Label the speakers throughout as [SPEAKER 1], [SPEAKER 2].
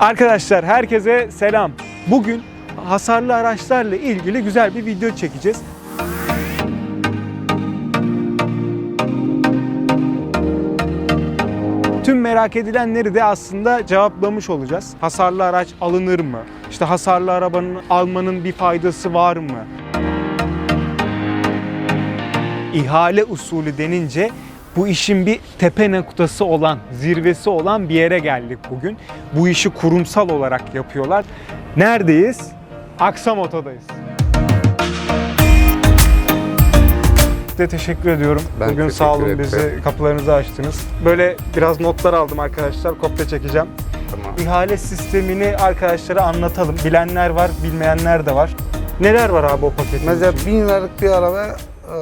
[SPEAKER 1] Arkadaşlar herkese selam. Bugün hasarlı araçlarla ilgili güzel bir video çekeceğiz. Tüm merak edilenleri de aslında cevaplamış olacağız. Hasarlı araç alınır mı? İşte hasarlı arabanın almanın bir faydası var mı? İhale usulü denince bu işin bir tepe noktası olan, zirvesi olan bir yere geldik bugün. Bu işi kurumsal olarak yapıyorlar. Neredeyiz? Aksamota'dayız. Size teşekkür ediyorum.
[SPEAKER 2] Ben
[SPEAKER 1] Bugün sağ olun
[SPEAKER 2] ederim.
[SPEAKER 1] bizi kapılarınızı açtınız. Böyle biraz notlar aldım arkadaşlar. Kopya çekeceğim.
[SPEAKER 2] Tamam.
[SPEAKER 1] İhale sistemini arkadaşlara anlatalım. Bilenler var, bilmeyenler de var. Neler var abi o paketin
[SPEAKER 2] Mesela
[SPEAKER 1] içinde?
[SPEAKER 2] bin liralık bir araba e,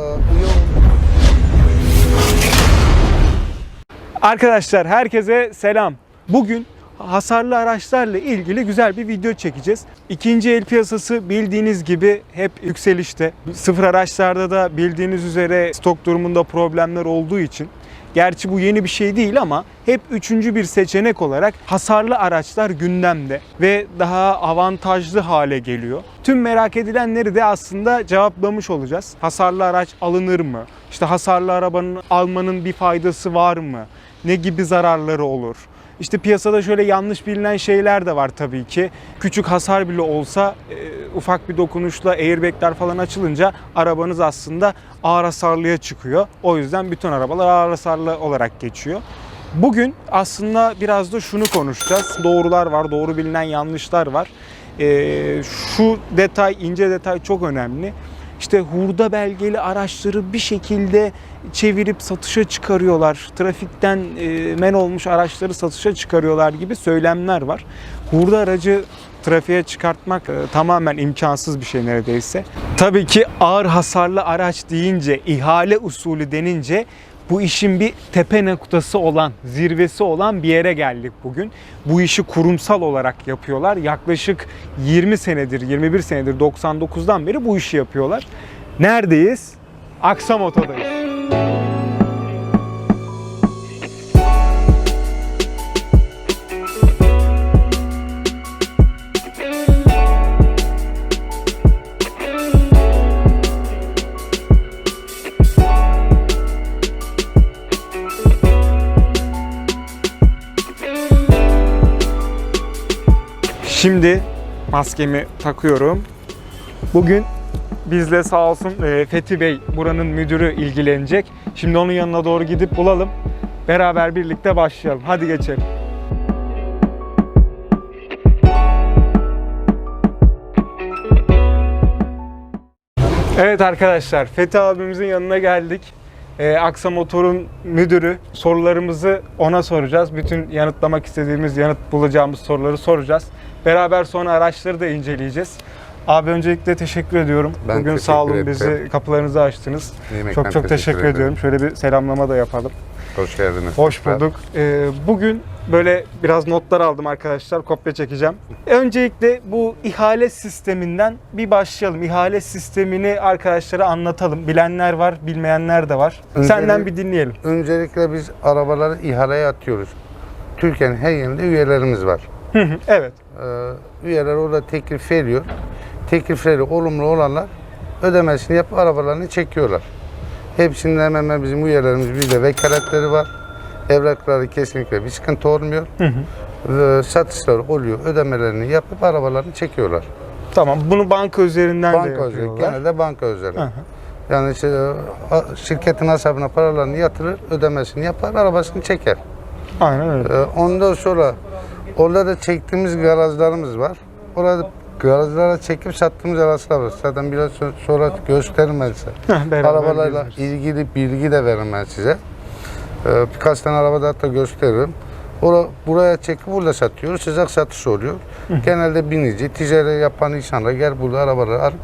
[SPEAKER 1] Arkadaşlar herkese selam. Bugün hasarlı araçlarla ilgili güzel bir video çekeceğiz. İkinci el piyasası bildiğiniz gibi hep yükselişte. Sıfır araçlarda da bildiğiniz üzere stok durumunda problemler olduğu için Gerçi bu yeni bir şey değil ama hep üçüncü bir seçenek olarak hasarlı araçlar gündemde ve daha avantajlı hale geliyor. Tüm merak edilenleri de aslında cevaplamış olacağız. Hasarlı araç alınır mı? İşte hasarlı arabanın almanın bir faydası var mı? Ne gibi zararları olur? İşte piyasada şöyle yanlış bilinen şeyler de var tabii ki. Küçük hasar bile olsa e, ufak bir dokunuşla airbagler falan açılınca arabanız aslında ağır hasarlıya çıkıyor. O yüzden bütün arabalar ağır hasarlı olarak geçiyor. Bugün aslında biraz da şunu konuşacağız. Doğrular var, doğru bilinen yanlışlar var. E, şu detay, ince detay çok önemli. İşte hurda belgeli araçları bir şekilde çevirip satışa çıkarıyorlar. Trafikten e, men olmuş araçları satışa çıkarıyorlar gibi söylemler var. Hurda aracı trafiğe çıkartmak e, tamamen imkansız bir şey neredeyse. Tabii ki ağır hasarlı araç deyince, ihale usulü denince bu işin bir tepe noktası olan, zirvesi olan bir yere geldik bugün. Bu işi kurumsal olarak yapıyorlar. Yaklaşık 20 senedir, 21 senedir 99'dan beri bu işi yapıyorlar. Neredeyiz? Aksamota'dayız. Şimdi maskemi takıyorum. Bugün bizle sağ olsun e, Fethi Bey buranın müdürü ilgilenecek. Şimdi onun yanına doğru gidip bulalım. Beraber birlikte başlayalım. Hadi geçelim. Evet arkadaşlar Fethi abimizin yanına geldik. Ee, Aksa Motor'un müdürü. Sorularımızı ona soracağız. Bütün yanıtlamak istediğimiz, yanıt bulacağımız soruları soracağız. Beraber sonra araçları da inceleyeceğiz. Abi öncelikle teşekkür ediyorum.
[SPEAKER 2] Ben
[SPEAKER 1] Bugün
[SPEAKER 2] teşekkür
[SPEAKER 1] sağ olun
[SPEAKER 2] ederim.
[SPEAKER 1] bizi kapılarınızı açtınız.
[SPEAKER 2] Ne demek,
[SPEAKER 1] çok çok teşekkür,
[SPEAKER 2] teşekkür ederim.
[SPEAKER 1] ediyorum. Şöyle bir selamlama da yapalım.
[SPEAKER 2] Hoş geldiniz.
[SPEAKER 1] Hoş bulduk. Ee, bugün böyle biraz notlar aldım arkadaşlar. Kopya çekeceğim. Öncelikle bu ihale sisteminden bir başlayalım. İhale sistemini arkadaşlara anlatalım. Bilenler var, bilmeyenler de var.
[SPEAKER 2] Öncelik-
[SPEAKER 1] Senden bir dinleyelim.
[SPEAKER 2] Öncelikle biz arabaları ihaleye atıyoruz. Türkiye'nin her yerinde üyelerimiz var.
[SPEAKER 1] Evet.
[SPEAKER 2] Ee, üyeler orada teklif veriyor. Teklifleri olumlu olanlar ödemesini yapıp arabalarını çekiyorlar. Hepsinin hemen hemen bizim üyelerimiz bizde vekaletleri var. Evrakları kesinlikle bir sıkıntı olmuyor. Ve satışları oluyor. Ödemelerini yapıp arabalarını çekiyorlar.
[SPEAKER 1] Tamam. Bunu banka üzerinden de
[SPEAKER 2] Banka özel,
[SPEAKER 1] yapıyorlar.
[SPEAKER 2] genelde banka.
[SPEAKER 1] Hı hı.
[SPEAKER 2] Yani işte, şirketin hesabına paralarını yatırır, ödemesini yapar, arabasını çeker.
[SPEAKER 1] Aynen öyle.
[SPEAKER 2] Ee, ondan sonra orada da çektiğimiz garajlarımız var. Orada garajlara çekip sattığımız araçlar var. Zaten biraz so- sonra gösteririm ben size. Arabalarla
[SPEAKER 1] gezeriz.
[SPEAKER 2] ilgili bilgi de veririm ben size. Ee, birkaç tane arabada hatta gösteririm. Ora, buraya çekip burada satıyoruz. Sıcak satış oluyor. Genelde binici, ticari yapan insanlar gel burada arabaları alıp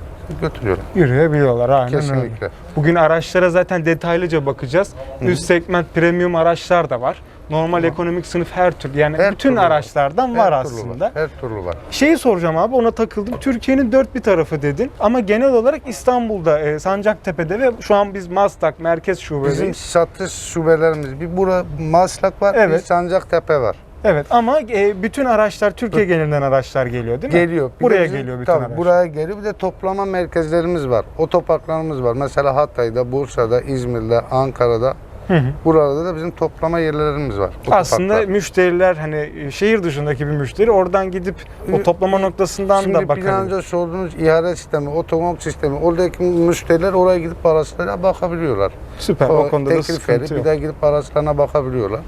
[SPEAKER 2] götürüyorlar.
[SPEAKER 1] Yürüyebiliyorlar. Aynen öyle.
[SPEAKER 2] Kesinlikle.
[SPEAKER 1] Bugün araçlara zaten detaylıca bakacağız. Üst segment premium araçlar da var. Normal ekonomik sınıf her türlü yani
[SPEAKER 2] Her
[SPEAKER 1] bütün
[SPEAKER 2] türlü var.
[SPEAKER 1] araçlardan var
[SPEAKER 2] Her türlü
[SPEAKER 1] aslında.
[SPEAKER 2] Var. Her türlü var.
[SPEAKER 1] Şeyi soracağım abi ona takıldım. Türkiye'nin dört bir tarafı dedin ama genel olarak İstanbul'da, e, Sancaktepe'de ve şu an biz Maslak merkez
[SPEAKER 2] Bizim
[SPEAKER 1] şubedeyiz.
[SPEAKER 2] satış şubelerimiz bir bura Maslak var,
[SPEAKER 1] Evet.
[SPEAKER 2] bir Sancaktepe var.
[SPEAKER 1] Evet ama e, bütün araçlar Türkiye genelinden araçlar geliyor değil mi?
[SPEAKER 2] Geliyor. Bir
[SPEAKER 1] Buraya
[SPEAKER 2] bizim-
[SPEAKER 1] geliyor bütün
[SPEAKER 2] tabii,
[SPEAKER 1] araç.
[SPEAKER 2] Buraya geliyor. Bir de toplama merkezlerimiz var. Otoparklarımız var. Mesela Hatay'da, Bursa'da, İzmir'de, Ankara'da.
[SPEAKER 1] Hı hı.
[SPEAKER 2] Burada da bizim toplama yerlerimiz var.
[SPEAKER 1] Aslında
[SPEAKER 2] otoparklar.
[SPEAKER 1] müşteriler hani şehir dışındaki bir müşteri oradan gidip o toplama noktasından
[SPEAKER 2] Şimdi
[SPEAKER 1] da
[SPEAKER 2] bir an
[SPEAKER 1] bakabilir.
[SPEAKER 2] önce sorduğunuz ihale sistemi, otomonk sistemi, oradaki müşteriler oraya gidip araçlara bakabiliyorlar.
[SPEAKER 1] Süper. O, konuda da sıkıntı
[SPEAKER 2] verip
[SPEAKER 1] yok.
[SPEAKER 2] bir daha gidip araçlarına bakabiliyorlar.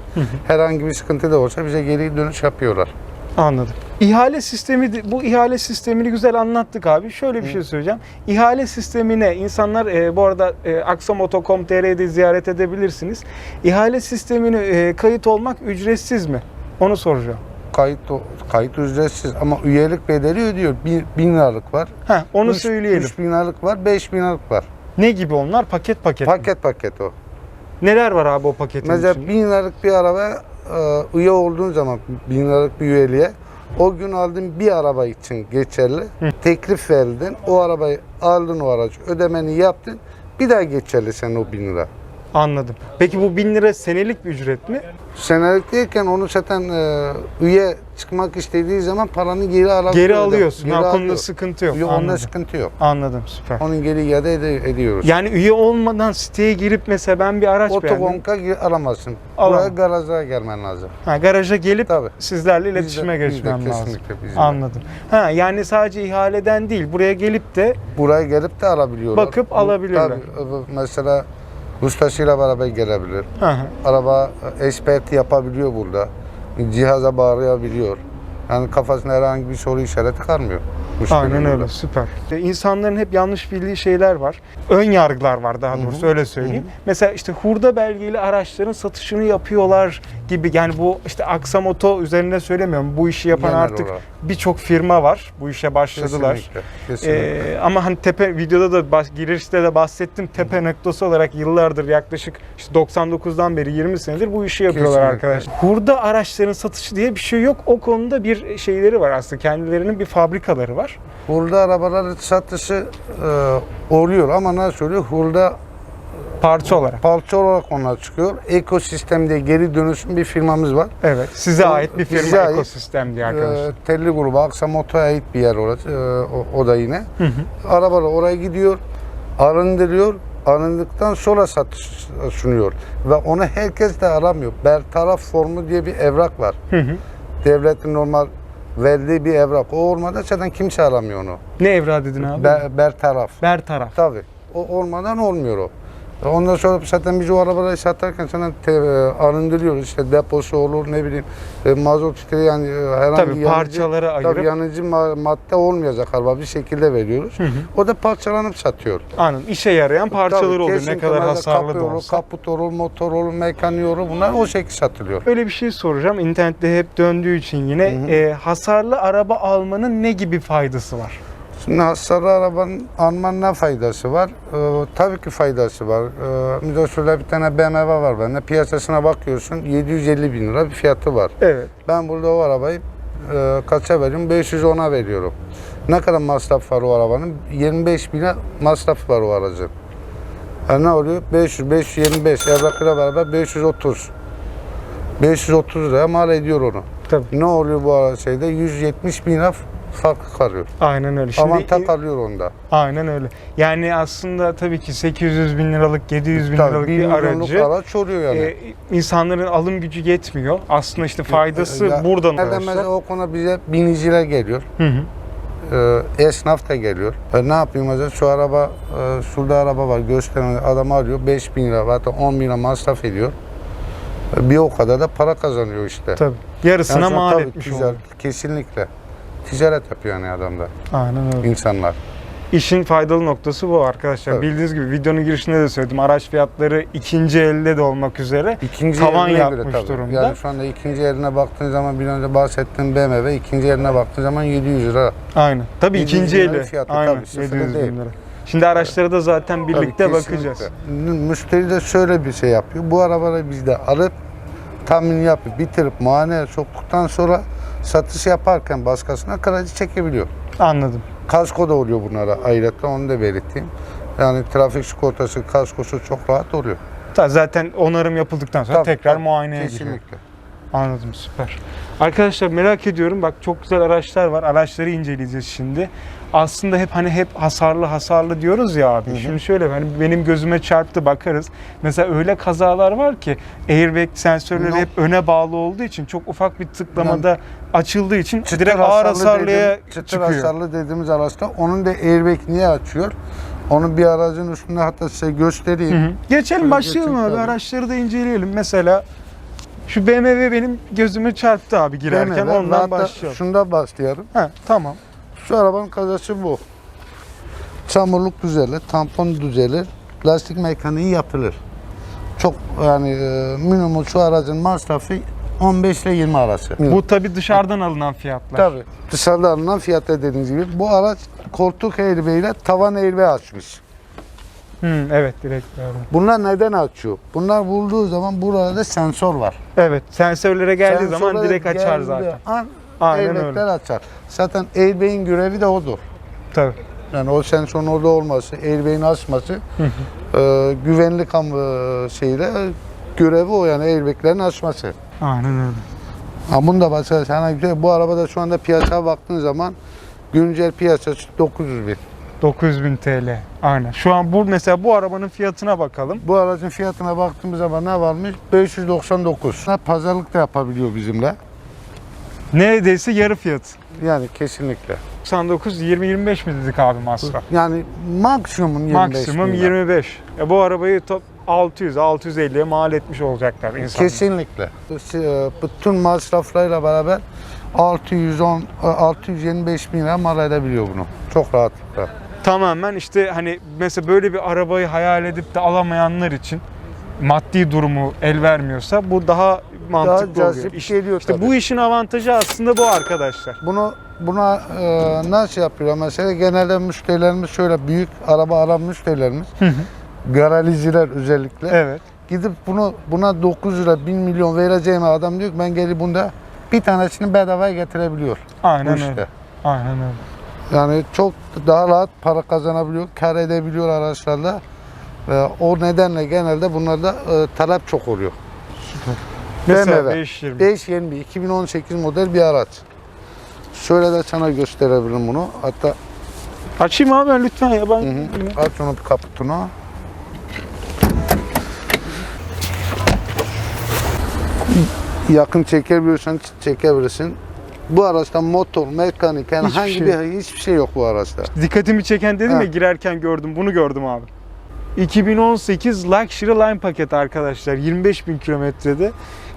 [SPEAKER 2] Herhangi bir sıkıntı da olsa bize geri dönüş yapıyorlar.
[SPEAKER 1] Anladım. İhale sistemi bu ihale sistemini güzel anlattık abi. Şöyle bir şey söyleyeceğim. İhale sistemine insanlar e, bu arada e, aksamoto.com.tr'de ziyaret edebilirsiniz. İhale sistemine e, kayıt olmak ücretsiz mi? Onu soracağım.
[SPEAKER 2] Kayıt kayıt ücretsiz ama üyelik bedeli ödüyor. Bin, bin liralık var.
[SPEAKER 1] Heh, onu
[SPEAKER 2] Üç-
[SPEAKER 1] söyleyelim.
[SPEAKER 2] Üç bin liralık var, beş bin liralık var.
[SPEAKER 1] Ne gibi onlar? Paket paket. mi?
[SPEAKER 2] Paket paket o.
[SPEAKER 1] Neler var abi o paketin
[SPEAKER 2] Mesela
[SPEAKER 1] içinde?
[SPEAKER 2] bin liralık bir araba e, üye olduğun zaman bin liralık bir üyeliğe o gün aldığın bir araba için geçerli. Teklif verdin. O arabayı aldın o aracı. Ödemeni yaptın. Bir daha geçerli sen o bin lira.
[SPEAKER 1] Anladım. Peki bu 1000 lira senelik bir ücret mi?
[SPEAKER 2] Senelik değilken onu zaten e, üye çıkmak istediği zaman paranı geri alabiliyor.
[SPEAKER 1] Geri alıyorsun.
[SPEAKER 2] Geri
[SPEAKER 1] ha, konuda
[SPEAKER 2] alıyor.
[SPEAKER 1] sıkıntı yok.
[SPEAKER 2] Yok, onda sıkıntı yok.
[SPEAKER 1] Anladım. Süper.
[SPEAKER 2] Onun geri iade ede- ediyoruz.
[SPEAKER 1] Yani üye olmadan siteye girip mesela ben bir araç beğendim.
[SPEAKER 2] Otobanka gir- alamazsın.
[SPEAKER 1] Alamam.
[SPEAKER 2] Buraya garaja gelmen lazım.
[SPEAKER 1] Ha, garaja gelip
[SPEAKER 2] Tabii.
[SPEAKER 1] sizlerle
[SPEAKER 2] Bizde-
[SPEAKER 1] iletişime
[SPEAKER 2] bizde
[SPEAKER 1] geçmem lazım.
[SPEAKER 2] kesinlikle bizde.
[SPEAKER 1] Anladım. Ha yani sadece ihaleden değil buraya gelip de
[SPEAKER 2] Buraya gelip de alabiliyorlar.
[SPEAKER 1] Bakıp alabiliyorlar.
[SPEAKER 2] Tabii, e, mesela ustasıyla beraber gelebilir.
[SPEAKER 1] Hı hı.
[SPEAKER 2] Araba e, eksperti yapabiliyor burada. Cihaza bağlayabiliyor. Yani kafasında herhangi bir soru işareti kalmıyor. Müşterinin
[SPEAKER 1] Aynen öyle süper. E, İnsanların hep yanlış bildiği şeyler var. Ön yargılar var daha doğrusu öyle söyleyeyim. Mesela işte hurda belgeli araçların satışını yapıyorlar gibi yani bu işte Aksamoto üzerine söylemiyorum. Bu işi yapan
[SPEAKER 2] Genel
[SPEAKER 1] artık birçok firma var. Bu işe başladılar.
[SPEAKER 2] Kesinlikle. kesinlikle.
[SPEAKER 1] Ee, ama hani tepe videoda da bas, girişte de bahsettim tepe noktası olarak yıllardır yaklaşık işte 99'dan beri 20 senedir bu işi yapıyorlar
[SPEAKER 2] Kesinlikle.
[SPEAKER 1] arkadaşlar. Hurda araçların satışı diye bir şey yok. O konuda bir şeyleri var aslında. Kendilerinin bir fabrikaları var.
[SPEAKER 2] Hurda arabaların satışı e, oluyor ama nasıl oluyor? Hurda
[SPEAKER 1] Parça olarak.
[SPEAKER 2] parça olarak onlar çıkıyor. Ekosistem diye geri dönüşüm bir firmamız var.
[SPEAKER 1] Evet. Size
[SPEAKER 2] O-
[SPEAKER 1] ait bir firma
[SPEAKER 2] ait,
[SPEAKER 1] ekosistem diye arkadaşlar.
[SPEAKER 2] E, telli grubu Aksamoto'ya ait bir yer orası. E, o, o da yine.
[SPEAKER 1] Hı hı.
[SPEAKER 2] Arabalar oraya gidiyor, arındırıyor. Arındıktan sonra satış sunuyor. Ve onu herkes de aramıyor. Bertaraf formu diye bir evrak var.
[SPEAKER 1] Hı hı.
[SPEAKER 2] Devletin normal verdiği bir evrak. O olmadan zaten kimse aramıyor onu.
[SPEAKER 1] Ne evra dedin abi?
[SPEAKER 2] Be, bertaraf.
[SPEAKER 1] Bertaraf.
[SPEAKER 2] Tabii. O olmadan olmuyor o. Ondan sonra zaten biz o arabaları satarken sana te, e, arındırıyoruz. İşte deposu olur ne bileyim e, mazot işte yani e, herhangi
[SPEAKER 1] Tabii
[SPEAKER 2] yanıcı,
[SPEAKER 1] parçalara ayırıp
[SPEAKER 2] tabii yanıcı ma- madde olmayacak araba bir şekilde veriyoruz. O da parçalanıp satıyor.
[SPEAKER 1] anladım. İşe yarayan parçaları
[SPEAKER 2] Tabii,
[SPEAKER 1] oluyor. Ne kadar hasarlı
[SPEAKER 2] kapı
[SPEAKER 1] da
[SPEAKER 2] olur,
[SPEAKER 1] olsa.
[SPEAKER 2] Kaput olur, motor olur, mekaniği olur bunlar o şekilde satılıyor.
[SPEAKER 1] Öyle bir şey soracağım. İnternette hep döndüğü için yine e, hasarlı araba almanın ne gibi faydası var?
[SPEAKER 2] Şimdi hasarlı arabanın almanın ne faydası var? Ee, tabii ki faydası var. Ee, mesela şöyle bir tane BMW var bende. Piyasasına bakıyorsun 750 bin lira bir fiyatı var.
[SPEAKER 1] Evet.
[SPEAKER 2] Ben burada o arabayı e, kaça veriyorum? 510'a veriyorum. Ne kadar masraf var o arabanın? 25 bine masraf var o aracın. E ne oluyor? 500, 525 evrakıyla beraber 530. 530 liraya mal ediyor onu.
[SPEAKER 1] Tabii.
[SPEAKER 2] Ne oluyor bu ara- şeyde? 170 bin lira farkı kalıyor.
[SPEAKER 1] Aynen öyle. Şimdi
[SPEAKER 2] Avantaj kalıyor onda.
[SPEAKER 1] Aynen öyle. Yani aslında tabii ki 800 bin liralık, 700 bin
[SPEAKER 2] Tabii
[SPEAKER 1] liralık
[SPEAKER 2] bir
[SPEAKER 1] aracı
[SPEAKER 2] araç oluyor yani.
[SPEAKER 1] e, insanların alım gücü yetmiyor. Aslında işte faydası
[SPEAKER 2] Ya,
[SPEAKER 1] buradan arkadaşlar.
[SPEAKER 2] o konu bize biniciler geliyor.
[SPEAKER 1] Hı hı.
[SPEAKER 2] Ee, esnaf da geliyor. E, ne yapayım mesela şu araba, e, şurada araba var gösteren adam arıyor 5 bin lira hatta 10 bin lira masraf ediyor. E, bir o kadar da para kazanıyor işte.
[SPEAKER 1] Tabii. Yarısına
[SPEAKER 2] Yani
[SPEAKER 1] mal
[SPEAKER 2] tabii
[SPEAKER 1] etmiş
[SPEAKER 2] ticaret-
[SPEAKER 1] oluyor.
[SPEAKER 2] Kesinlikle. Ticaret yapıyor yani adamlar,
[SPEAKER 1] Aynen öyle.
[SPEAKER 2] insanlar.
[SPEAKER 1] İşin faydalı noktası bu arkadaşlar.
[SPEAKER 2] Tabii.
[SPEAKER 1] Bildiğiniz gibi videonun girişinde de söyledim. Araç fiyatları ikinci elde de olmak üzere
[SPEAKER 2] İkinci
[SPEAKER 1] Tavan
[SPEAKER 2] eline
[SPEAKER 1] yapmış
[SPEAKER 2] göre tabii.
[SPEAKER 1] durumda.
[SPEAKER 2] Yani şu anda ikinci eline baktığın zaman bir önce bahsettiğim BMW ikinci eline baktığın zaman 700 lira.
[SPEAKER 1] Aynen. Tabii
[SPEAKER 2] 700
[SPEAKER 1] ikinci
[SPEAKER 2] lira
[SPEAKER 1] eli.
[SPEAKER 2] fiyatı,
[SPEAKER 1] Aynen.
[SPEAKER 2] tabii, sıfırı
[SPEAKER 1] 700 bin lira. Şimdi araçları da zaten birlikte
[SPEAKER 2] Tabii,
[SPEAKER 1] bakacağız.
[SPEAKER 2] Müşteri de şöyle bir şey yapıyor. Bu arabayı bizde alıp tahmin yapıp bitirip muayeneye soktuktan sonra satış yaparken başkasına kredi çekebiliyor.
[SPEAKER 1] Anladım.
[SPEAKER 2] Kasko da oluyor bunlara ayrıca onu da belirteyim. Yani trafik sigortası, kaskosu çok rahat oluyor.
[SPEAKER 1] Ta- Zaten onarım yapıldıktan sonra
[SPEAKER 2] Tabii,
[SPEAKER 1] tekrar
[SPEAKER 2] tabii,
[SPEAKER 1] muayeneye giriyor.
[SPEAKER 2] Kesinlikle.
[SPEAKER 1] Anladım süper. Arkadaşlar merak ediyorum bak çok güzel araçlar var. Araçları inceleyeceğiz şimdi. Aslında hep hani hep hasarlı hasarlı diyoruz ya abi.
[SPEAKER 2] Hı hı.
[SPEAKER 1] Şimdi şöyle hani benim gözüme çarptı bakarız. Mesela öyle kazalar var ki airbag sensörleri
[SPEAKER 2] No.
[SPEAKER 1] hep öne bağlı olduğu için çok ufak bir tıklamada açıldığı için
[SPEAKER 2] Çıtır
[SPEAKER 1] direkt ağır
[SPEAKER 2] hasarlı
[SPEAKER 1] hasarlıya
[SPEAKER 2] dediğim- çıtır
[SPEAKER 1] çıkıyor.
[SPEAKER 2] hasarlı dediğimiz araçta onun da airbag niye açıyor? Onu bir aracın üstünde hatta size göstereyim.
[SPEAKER 1] Hı hı. Geçelim
[SPEAKER 2] Şöyle
[SPEAKER 1] başlayalım abi araçları da inceleyelim. Mesela şu BMW benim gözüme çarptı abi girerken
[SPEAKER 2] BMW,
[SPEAKER 1] ondan başlayalım.
[SPEAKER 2] Şunda başlayalım.
[SPEAKER 1] Ha, tamam.
[SPEAKER 2] Şu arabanın kazası bu. Çamurluk düzelir, tampon düzelir, lastik mekaniği yapılır. Çok yani e, minimum şu aracın masrafı 15 ile 20 arası.
[SPEAKER 1] Bu tabi dışarıdan alınan fiyatlar.
[SPEAKER 2] Tabii. Dışarıda alınan fiyatı dediğiniz gibi. Bu araç koltuk ile tavan airbag açmış.
[SPEAKER 1] Hı, evet direkt gördüm.
[SPEAKER 2] Bunlar neden açıyor? Bunlar vurduğu zaman burada sensör var.
[SPEAKER 1] Evet sensörlere geldiği zaman
[SPEAKER 2] Sensöre
[SPEAKER 1] direkt açar
[SPEAKER 2] geldiği
[SPEAKER 1] zaten.
[SPEAKER 2] An
[SPEAKER 1] Aynen
[SPEAKER 2] airbagler
[SPEAKER 1] öyle.
[SPEAKER 2] açar. Zaten airbag'in görevi de odur.
[SPEAKER 1] Tabii.
[SPEAKER 2] Yani o sensörün orada olması, airbag'in açması e, güvenlik ham e, şeyle görevi o yani airbag'lerin açması.
[SPEAKER 1] Aynen öyle.
[SPEAKER 2] Ha bunu da başka sana güzel. Bu arabada şu anda piyasaya baktığın zaman güncel piyasası 900 bin.
[SPEAKER 1] 9000 TL. Aynen. Şu an bu mesela bu arabanın fiyatına bakalım.
[SPEAKER 2] Bu aracın fiyatına baktığımız zaman ne varmış? 599. Pazarlık da yapabiliyor bizimle.
[SPEAKER 1] Neredeyse yarı fiyatı.
[SPEAKER 2] Yani kesinlikle.
[SPEAKER 1] 99 20 25 mi dedik abi masraf?
[SPEAKER 2] Yani maksimum 25
[SPEAKER 1] Maksimum
[SPEAKER 2] bin lira.
[SPEAKER 1] 25. E bu arabayı top 600 650'ye mal etmiş olacaklar insanlar.
[SPEAKER 2] Kesinlikle. e, Bütün masraflarıyla beraber 610 e, 625 bin lira mal edebiliyor bunu. Çok rahatlıkla.
[SPEAKER 1] Tamamen işte hani mesela böyle bir arabayı hayal edip de alamayanlar için maddi durumu el vermiyorsa bu daha mantıklı
[SPEAKER 2] Daha
[SPEAKER 1] oluyor. İşte,
[SPEAKER 2] geliyor
[SPEAKER 1] işte
[SPEAKER 2] tabii.
[SPEAKER 1] bu işin avantajı aslında bu arkadaşlar.
[SPEAKER 2] Bunu buna e, nasıl yapıyor mesela genelde müşterilerimiz şöyle büyük araba alan müşterilerimiz garajciler özellikle
[SPEAKER 1] Evet.
[SPEAKER 2] gidip bunu buna 9 lira 1000 milyon vereceğim adam diyor ki ben gelip bunda bir tanesini bedavaya getirebiliyor. Bu
[SPEAKER 1] Aynen
[SPEAKER 2] işte.
[SPEAKER 1] öyle. Aynen öyle.
[SPEAKER 2] Yani çok daha rahat para kazanabiliyor, kar edebiliyor araçlarla. Ve o nedenle genelde bunlarda e, talep çok oluyor.
[SPEAKER 1] Mesela
[SPEAKER 2] BMW.
[SPEAKER 1] 520.
[SPEAKER 2] 520 2018 model bir araç. Şöyle de sana gösterebilirim bunu. Hatta
[SPEAKER 1] Açayım abi ben lütfen ya ben.
[SPEAKER 2] Hı hı. Aç onu bir kaputunu. Yakın çekebiliyorsan çekebilirsin. Bu araçta motor, mekanik, yani
[SPEAKER 1] Hiçbir
[SPEAKER 2] herhangi
[SPEAKER 1] şey
[SPEAKER 2] bir hiçbir şey yok bu araçta.
[SPEAKER 1] Dikkatimi çeken dedim
[SPEAKER 2] Ha.
[SPEAKER 1] ya girerken gördüm. Bunu gördüm abi. 2018 Luxury Line paketi arkadaşlar. 25 bin kilometrede.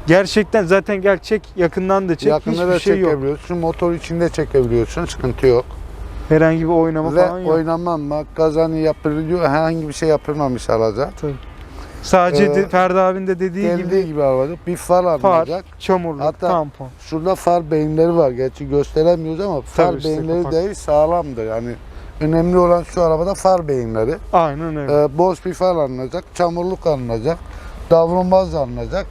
[SPEAKER 1] Gerçekten zaten gerçek yakından da çek
[SPEAKER 2] Yakında
[SPEAKER 1] hiçbir
[SPEAKER 2] da
[SPEAKER 1] şey yok.
[SPEAKER 2] çekebiliyorsun, motor içinde çekebiliyorsun, sıkıntı yok.
[SPEAKER 1] Herhangi bir oynama
[SPEAKER 2] Ve
[SPEAKER 1] falan yok.
[SPEAKER 2] oynanma, kazanı yapılıyor, herhangi bir şey yapılmamış araca.
[SPEAKER 1] Sadece
[SPEAKER 2] Ee,
[SPEAKER 1] de, Ferdi abinin de dediği
[SPEAKER 2] Geldiği
[SPEAKER 1] gibi
[SPEAKER 2] gibi arabada bir far
[SPEAKER 1] far,
[SPEAKER 2] alınacak.
[SPEAKER 1] çamurluk,
[SPEAKER 2] Hatta-
[SPEAKER 1] tampon.
[SPEAKER 2] Şurada far beyinleri var. Gerçi gösteremiyoruz ama far
[SPEAKER 1] Tabii
[SPEAKER 2] beyinleri
[SPEAKER 1] kapak.
[SPEAKER 2] değil sağlamdır. Yani önemli olan şu arabada far beyinleri.
[SPEAKER 1] Aynen öyle.
[SPEAKER 2] Ee, boş bir far alınacak, çamurluk alınacak, davranmaz alınacak,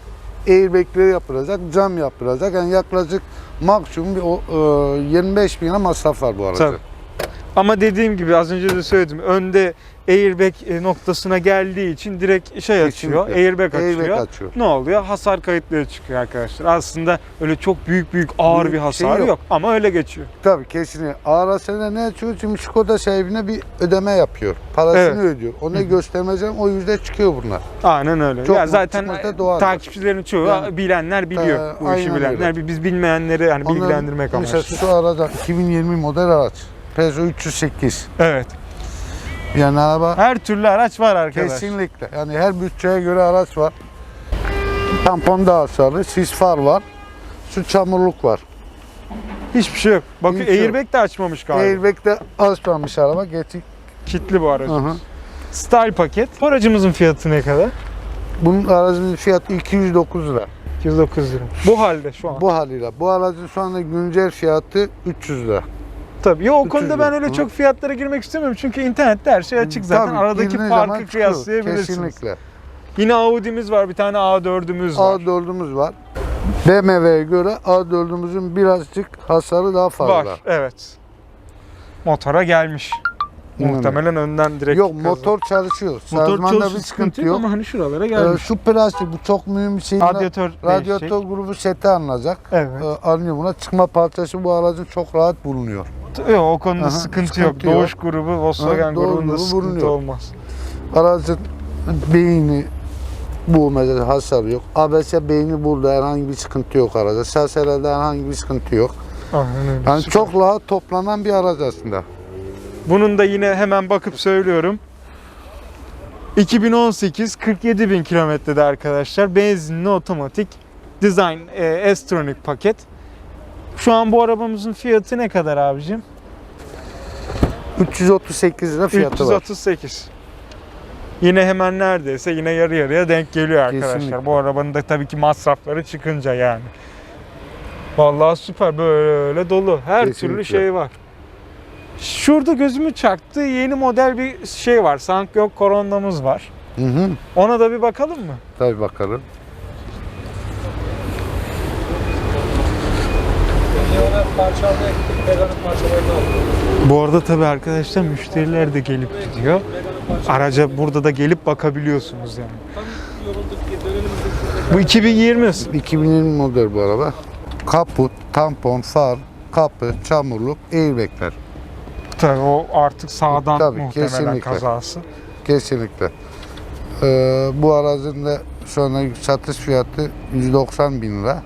[SPEAKER 2] airbagleri yapılacak, cam yapılacak. Yani yaklaşık maksimum bir o, e, 25 bin lira masraf var bu arada.
[SPEAKER 1] Tabii. Ama dediğim gibi az önce de söyledim. Önde airbag e, noktasına geldiği için direkt şey açıyor.
[SPEAKER 2] Kesinlikle.
[SPEAKER 1] Airbag açıyor.
[SPEAKER 2] Airbag açıyor.
[SPEAKER 1] Ne oluyor? Hasar kayıtları çıkıyor arkadaşlar. Aslında öyle çok büyük büyük ağır
[SPEAKER 2] Büyük
[SPEAKER 1] bir
[SPEAKER 2] bir
[SPEAKER 1] hasar
[SPEAKER 2] şey
[SPEAKER 1] yok.
[SPEAKER 2] yok.
[SPEAKER 1] ama öyle geçiyor.
[SPEAKER 2] Tabii kesinlikle. Ağır hasarına ne açıyor? Çünkü Skoda sahibine bir ödeme yapıyor. Parasını
[SPEAKER 1] Evet.
[SPEAKER 2] ödüyor. Onu göstermeyeceğim. O yüzde çıkıyor bunlar.
[SPEAKER 1] Aynen öyle.
[SPEAKER 2] Çok
[SPEAKER 1] ya zaten takipçilerin çoğu
[SPEAKER 2] Yani-
[SPEAKER 1] bilenler biliyor
[SPEAKER 2] Ee,
[SPEAKER 1] bu işi bilenler.
[SPEAKER 2] öyle.
[SPEAKER 1] Biz bilmeyenleri hani
[SPEAKER 2] Onların-
[SPEAKER 1] bilgilendirmek
[SPEAKER 2] Mesela
[SPEAKER 1] amaçlı.
[SPEAKER 2] şu arada 2020 model araç. Peugeot 308.
[SPEAKER 1] Evet.
[SPEAKER 2] Yani araba
[SPEAKER 1] Her türlü araç var arkadaş.
[SPEAKER 2] kesinlikle. Yani her bütçeye göre araç var. Tampon da hasarlı. Sis far var. Şu çamurluk var.
[SPEAKER 1] Hiçbir şey yok. Bakın
[SPEAKER 2] Hiçbir şey yok.
[SPEAKER 1] airbag de açmamış galiba.
[SPEAKER 2] Airbag de açmamış araba. Geçik.
[SPEAKER 1] Kitli bu aracımız.
[SPEAKER 2] Hı.
[SPEAKER 1] Style paket. Bu aracımızın fiyatı ne kadar?
[SPEAKER 2] Bunun aracının fiyatı 209 lira.
[SPEAKER 1] 209 lira. Bu halde şu an.
[SPEAKER 2] Bu haliyle. Bu aracın şu anda güncel fiyatı 300 lira.
[SPEAKER 1] Tabii. Yo, o
[SPEAKER 2] 300
[SPEAKER 1] konuda ben öyle çok fiyatlara girmek istemiyorum. Çünkü internette her şey açık zaten.
[SPEAKER 2] Tabii,
[SPEAKER 1] Aradaki
[SPEAKER 2] zaman
[SPEAKER 1] farkı
[SPEAKER 2] çıkıyor.
[SPEAKER 1] kıyaslayabilirsiniz.
[SPEAKER 2] Kesinlikle.
[SPEAKER 1] Yine Audi'miz var. Bir tane A4'ümüz var.
[SPEAKER 2] A4'ümüz var. BMW'ye göre A4'ümüzün birazcık hasarı daha fazla.
[SPEAKER 1] Var. Evet. Motora gelmiş. Muhtemelen önden direkt
[SPEAKER 2] Yok
[SPEAKER 1] gaza-
[SPEAKER 2] motor çalışıyor.
[SPEAKER 1] motor
[SPEAKER 2] Şanzımanda
[SPEAKER 1] çalışıyor
[SPEAKER 2] bir sıkıntı yok.
[SPEAKER 1] ama hani şuralara
[SPEAKER 2] Ee,
[SPEAKER 1] gelmiş.
[SPEAKER 2] şu plastik bu çok mühim bir şey.
[SPEAKER 1] Radyatör
[SPEAKER 2] Radyatör
[SPEAKER 1] değişecek.
[SPEAKER 2] grubu seti alınacak.
[SPEAKER 1] Evet.
[SPEAKER 2] Ee, alınıyor buna. Çıkma parçası bu aracın çok rahat bulunuyor.
[SPEAKER 1] Yok o konuda
[SPEAKER 2] Aha,
[SPEAKER 1] sıkıntı,
[SPEAKER 2] sıkıntı
[SPEAKER 1] yok.
[SPEAKER 2] yok.
[SPEAKER 1] Doğuş grubu, Volkswagen
[SPEAKER 2] Ha, Doğuş
[SPEAKER 1] grubunda
[SPEAKER 2] grubu
[SPEAKER 1] sıkıntı
[SPEAKER 2] bulunuyor.
[SPEAKER 1] olmaz.
[SPEAKER 2] Aracın beyni bu mesela hasar yok. ABS beyni burada herhangi bir sıkıntı yok aracda. Şaselerde herhangi bir sıkıntı yok.
[SPEAKER 1] Aynen öyle.
[SPEAKER 2] Yani
[SPEAKER 1] Süper.
[SPEAKER 2] çok rahat toplanan bir araç aslında.
[SPEAKER 1] Bunun da yine hemen bakıp söylüyorum. 2018 47 bin kilometrede arkadaşlar. Benzinli otomatik Design e, S-Tronic paket. Şu an bu arabamızın fiyatı ne kadar abicim?
[SPEAKER 2] 338 lira fiyatı var.
[SPEAKER 1] 338. Yine hemen neredeyse yine yarı yarıya denk geliyor arkadaşlar.
[SPEAKER 2] Kesinlikle.
[SPEAKER 1] Bu arabanın da tabii ki masrafları çıkınca yani. Vallahi süper böyle dolu. Her türlü
[SPEAKER 2] Kesinlikle.
[SPEAKER 1] şey var. Şurada gözümü çaktı. Yeni model bir şey var. Sankyok Corona'mız var.
[SPEAKER 2] Hı hı.
[SPEAKER 1] Ona da bir bakalım mı?
[SPEAKER 2] Tabii bakalım.
[SPEAKER 3] Parçalarını.
[SPEAKER 1] Bu arada tabii arkadaşlar müşteriler de gelip gidiyor. Araca burada da gelip bakabiliyorsunuz yani.
[SPEAKER 3] Tam yorulduk ki dönelim de
[SPEAKER 1] Bu 2020.
[SPEAKER 2] 2020 model bu araba. Kaput, tampon, far, kapı, çamurluk, airbagler.
[SPEAKER 1] Tabii o artık sağdan
[SPEAKER 2] Tabii,
[SPEAKER 1] muhtemelen
[SPEAKER 2] kesinlikle.
[SPEAKER 1] kazası.
[SPEAKER 2] Kesinlikle. Ee, bu aracın da şu anda satış fiyatı 190 bin lira.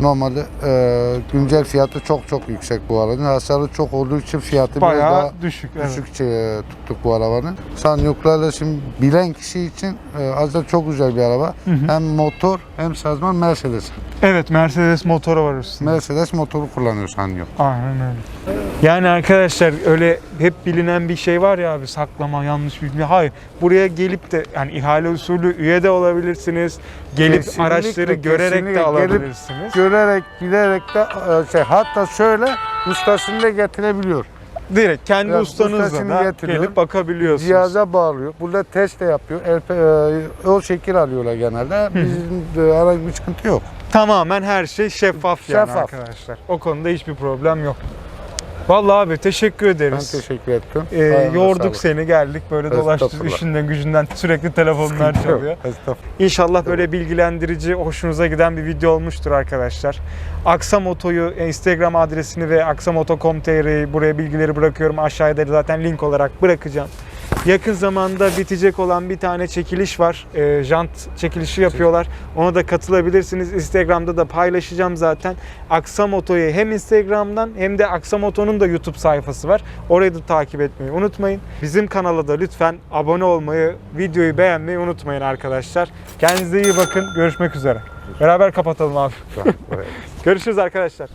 [SPEAKER 2] Normalde e, güncel fiyatı çok çok yüksek bu aracın. Hasarı çok olduğu için fiyatı biraz
[SPEAKER 1] Bayağı
[SPEAKER 2] daha
[SPEAKER 1] düşük. evet.
[SPEAKER 2] düşük e, tuttuk bu arabanın. Sanyoklarla şimdi bilen kişi için e, aslında çok güzel bir araba. Hem motor hem şanzıman Mercedes.
[SPEAKER 1] Evet Mercedes motoru var üstünde.
[SPEAKER 2] Mercedes motoru kullanıyor Sanyok.
[SPEAKER 1] Aynen öyle. Yani arkadaşlar öyle hep bilinen bir şey var ya abi saklama yanlış bilgi. Hayır. Buraya gelip de yani ihale usulü üye de olabilirsiniz. Gelip
[SPEAKER 2] Kesinlikle,
[SPEAKER 1] araçları görerek
[SPEAKER 2] kesinlikle.
[SPEAKER 1] de
[SPEAKER 2] Gelip-
[SPEAKER 1] alabilirsiniz.
[SPEAKER 2] Görerek, bilerek de e, şey hatta şöyle ustasını da getirebiliyor.
[SPEAKER 1] Direkt kendi
[SPEAKER 2] Evet,
[SPEAKER 1] ustanızla
[SPEAKER 2] ustasını
[SPEAKER 1] da
[SPEAKER 2] getiriyor.
[SPEAKER 1] gelip bakabiliyorsunuz.
[SPEAKER 2] Cihaza bağlıyor. Burada test de yapıyor. LP, e, o şekil alıyorlar genelde. Bizim de herhangi bir sıkıntı yok.
[SPEAKER 1] Tamamen her şey şeffaf yani
[SPEAKER 2] Şeffaf.
[SPEAKER 1] arkadaşlar. O konuda hiçbir problem yok. Vallahi abi teşekkür
[SPEAKER 2] Ben
[SPEAKER 1] ederiz.
[SPEAKER 2] teşekkür ettim.
[SPEAKER 1] Ee, yorduk seni geldik böyle dolaştık işinden gücünden sürekli telefonlar
[SPEAKER 2] Sıkıntı
[SPEAKER 1] çalıyor. İnşallah böyle bilgilendirici, hoşunuza giden bir video olmuştur arkadaşlar. Aksamoto'yu e, Instagram adresini ve aksamoto.com.tr'yi buraya bilgileri bırakıyorum. Aşağıda zaten link olarak bırakacağım. Yakın zamanda bitecek olan bir tane çekiliş var. E, jant çekilişi yapıyorlar. Ona da katılabilirsiniz. Instagram'da da paylaşacağım zaten. Aksamoto'yu hem Instagram'dan hem de Aksamoto'nun da YouTube sayfası var. Orayı da takip etmeyi unutmayın. Bizim kanala da lütfen abone olmayı, videoyu beğenmeyi unutmayın arkadaşlar. Kendinize iyi bakın. Görüşmek üzere. Beraber kapatalım abi. Görüşürüz arkadaşlar.